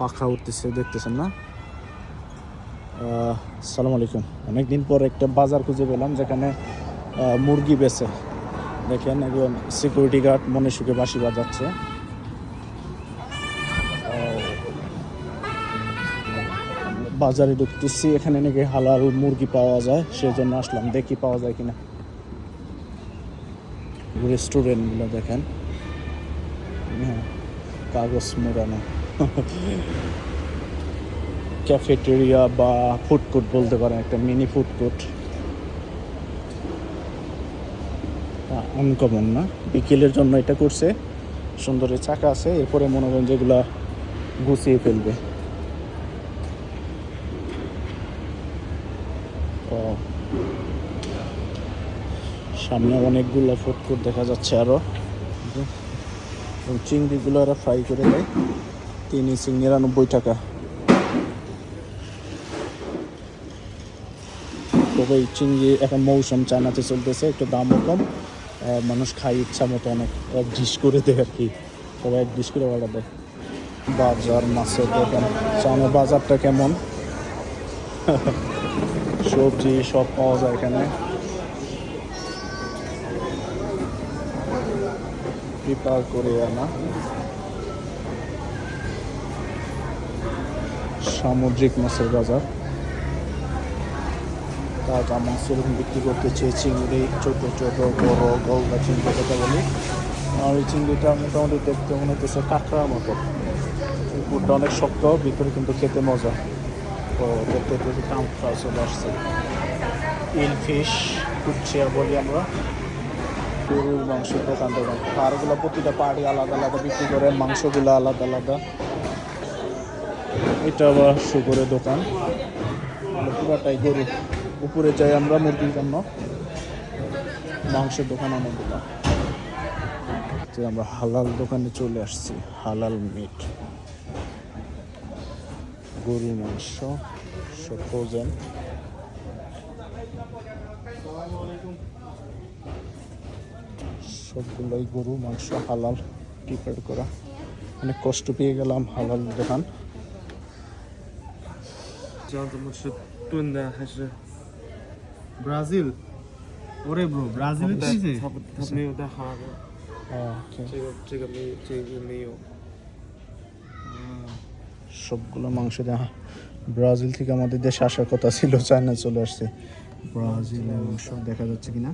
পাখা উঠতেছে, দেখতেছেন না? আসসালামু আলাইকুম। অনেকদিন পর একটা বাজার খুঁজে পেলাম, যেখানে মুরগি বেচে। দেখেন একজন সিকিউরিটি গার্ড মনে সুখে বাসি বাজাচ্ছে বাজারে ঢুকতেছি, এখানে নাকি হালাল মুরগি পাওয়া যায়, সেজন্য আসলাম, দেখি পাওয়া যায় কিনা। রেস্টুরেন্টগুলো দেখেন। হ্যাঁ কাগজ মোড়ানো। ক্যাফেটেরিয়া বা ফুড কোর্ট বলতে পারেন, একটা মিনি ফুড কোর্ট আনকমন না। বিকেলের জন্য এটা করছে। সুন্দর চাকা আছে। এরপরে মনে করেন যেগুলা গুছিয়ে ফেলবে। সামনে অনেকগুলো ফুড কোর্ট দেখা যাচ্ছে আরও। চিংড়িগুলো ওরা ফ্রাই করে দেয়। তিন ইঞ্চি নিরানব্বই টাকা। তবে চিংড়ি এখন মৌসুম চায়নাতে চলতেছে, একটু দামও কম। মানুষ খাই ইচ্ছা মতো অনেক, এক ডিশ করে দেয় আর কি। সবাই এক ডিশ করে অর্ডার দেয়। বাজার মাছের দোকান। চায়না বাজারটা কেমন? সবজি সব পাওয়া যায় এখানে। প্রিপার করে আনা সামুদ্রিক মাছের বাজার। তাজা মাছ বিক্রি করতে চেয়ে চিংড়ি ছোটো ছোটো, বড়, গলদা চিংড়ি, কথা বলি। আর এই চিংড়িটা মোটামুটি দেখতে মনে হচ্ছে কাঁকড়ার মতো। উপরটা অনেক শক্ত, ভিতরে কিন্তু খেতে মজা। তো দেখতে দেখতে কাঁকড়া চলে আসছে। ইল ফিশ বলি আমরা। গরুর মাংসের দোকান দোকান পাড়গুলো প্রতিটা পাড়ি আলাদা আলাদা বিক্রি করে, মাংসগুলো আলাদা আলাদা। এটা আবার শুকরের দোকান। পুরাটাই গরু। উপরে যাই আমরা মুরগির জন্য। মাংসের দোকান অনেকগুলো যে আমরা হালাল দোকানে চলে আসছি, হালাল মিট গরুর মাংস, সব ফ্রোজেন সবগুলোই গরু, মাংস, হালাল। প্রিপেয়ার করা। অনেক কষ্ট পেয়ে গেলাম হালাল দোকান। 知道怎么吃炖的还是 ব্রাজিল ওরে ব্রো ব্রাজিলে 带 দিছে 他不他没有带哈的， ওকে 这个这个没这个没有。 সবগুলো মাংস দেওয়া ব্রাজিল থেকে আমাদের দেশে আসার কথা ছিল চায়না চলে আসছে ব্রাজিলের মাংস দেখা যাচ্ছে কিনা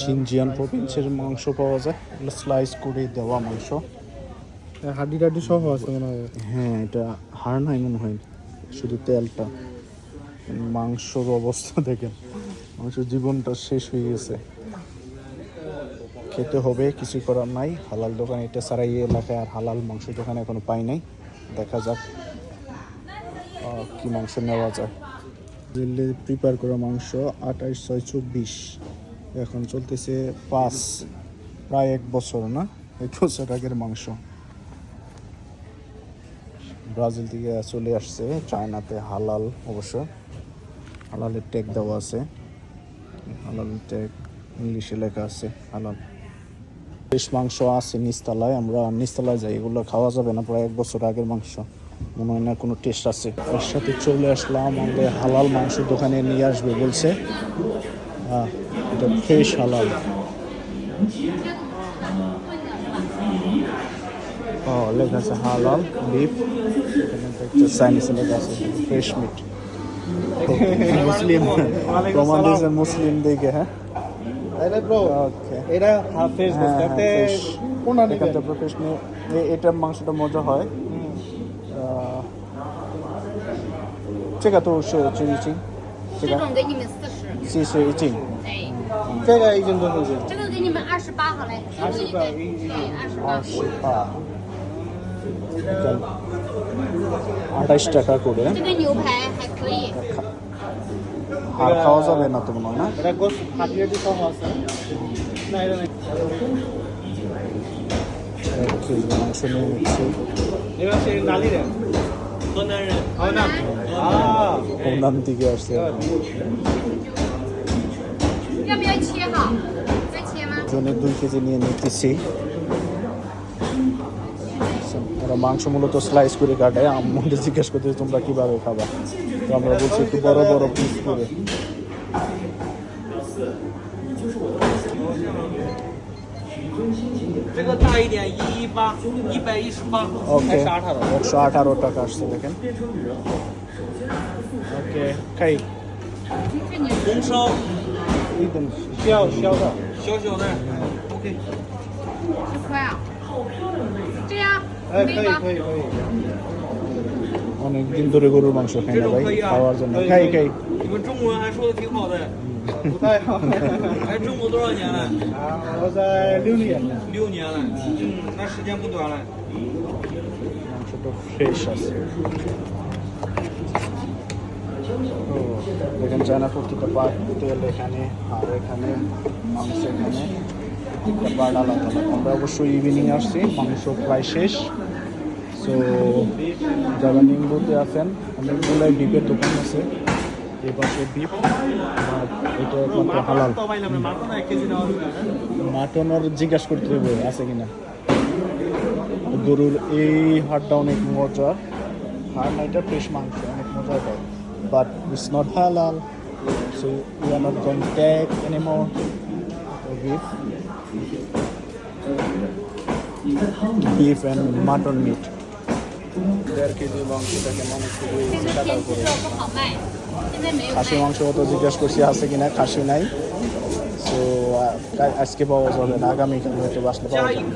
সিনজিয়ান প্রভিন্সের মাংস পাওয়া যায় এগুলো স্লাইস করে দেওয়া মাংস হাড্ডি টাড্ডি সহ আছে মনে হয় হ্যাঁ এটা হাড় নাই মনে হয় শুধু তেলটা। মাংসর অবস্থা দেখেন। মাংসের জীবনটা শেষ হয়ে গেছে। খেতে হবে, কিছু করার নাই। হালাল দোকান এটা ছাড়া এই এলাকায় আর হালাল মাংস দোকান এখনও পাই নাই। দেখা যাক কি মাংস নেওয়া যায়। দিল্লি প্রিপেয়ার করা মাংস আঠাইশ, ছয়, চব্বিশ। এখন চলতেছে পাঁচ, প্রায় এক বছর না? এক বছর আগের মাংস। ব্রাজিল থেকে চলে আসছে চায়নাতে, হালাল অবশ্য। হালালের ট্যাগ দেওয়া আছে। হালাল ট্যাগ ইংলিশে লেখা আছে, হালাল। বেশ মাংস আছে নিচতলায় আমরা নিচতলায় যাই, এগুলো খাওয়া যাবে না, প্রায় এক বছর আগের মাংস। মনে হয় না কোনো টেস্ট আছে। এর সাথে চলে আসলাম, আমাদের হালাল মাংস দোকানে নিয়ে আসবে বলছে। হ্যাঁ এটা ফ্রেশ হালাল। ও, লেখা আছে হালাল বিফ চাইনিজে লেখা আছে ফ্রেশ মিট মুসলিম প্রমাণ দিয়েছেন মুসলিম দিকে হ্যাঁ তাইলে ব্রো ওকে এটা হাফ ফেস হ্যাঁ, হ্যাঁ, তাতে fresh। কোনটা এখান নিবেন থেকে প্রফেশনাল এটার মাংসটা মজা হয় আহ, 这个都是这一斤，这这个种给你们四十，四十一斤，哎，这个一斤多少钱？这个给你们二十八好嘞， 28对一一对，二十八二。十八 আঠাইশ টাকা করে। আর খাওয়া যাবে না তো মনে হয় না? মাংস জনের দুই কেজি নিয়ে নিতেছি। ওরা মাংস মূলত স্লাইস করে কাটে আমাকে জিজ্ঞেস করতে তোমরা কীভাবে খাবা? তো আমরা বলছি, একটু বড় বড় পিস করে। ওকে একশো আঠারো টাকা আসছে, দেখেন। ওকে খাই। ওকে 这样。可以吗？以অনেক দিন ধরে গরুর মাংস খাই না ভাই খাওয়ার জন্য খাই খাই 你们中文还说的挺好的，不太好来中国多少年了？啊我在六年了六年了，嗯，那时间不短了。 মাংসটা ফ্রেশ আছে ও, দেখেন চায়না প্রতিটা পার্ট তেল এখানে আর এখানে মাংস এখানে প্রত্যেকটা পার্ট আলাদা আলাদা আমরা অবশ্যই ইভিনিং আসছি মাংস প্রায় শেষ। সো যারা নিম্বুতে আছেন অনেকগুলাই বিপের দোকান আছে। এ পাশে এটা একমাত্র হালাল। মাটন আর জিজ্ঞাসা করতে হবে আছে কিনা? গরুর এই হাড়টা অনেক মজা হাড় না এটা ফ্রেশ মাংস অনেক মজা দেয় but it's not halal so we are not going tag anymore beef beef and mutton meat. খাসি মাংস তো জিজ্ঞেস করছি, আছে কিনা খাসি নাই। তো আজকে পাওয়া যাবে না, আগামীকাল হয়তো আসলে পাওয়া যাবে।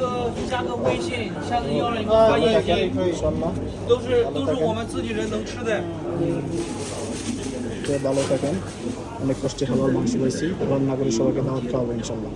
ভালো থাকেন। অনেক কষ্টে খাবার মাংস পাইছি রান্না করে সবাইকে দাওয়াত খাওয়াবো, ইনশাল্লাহ।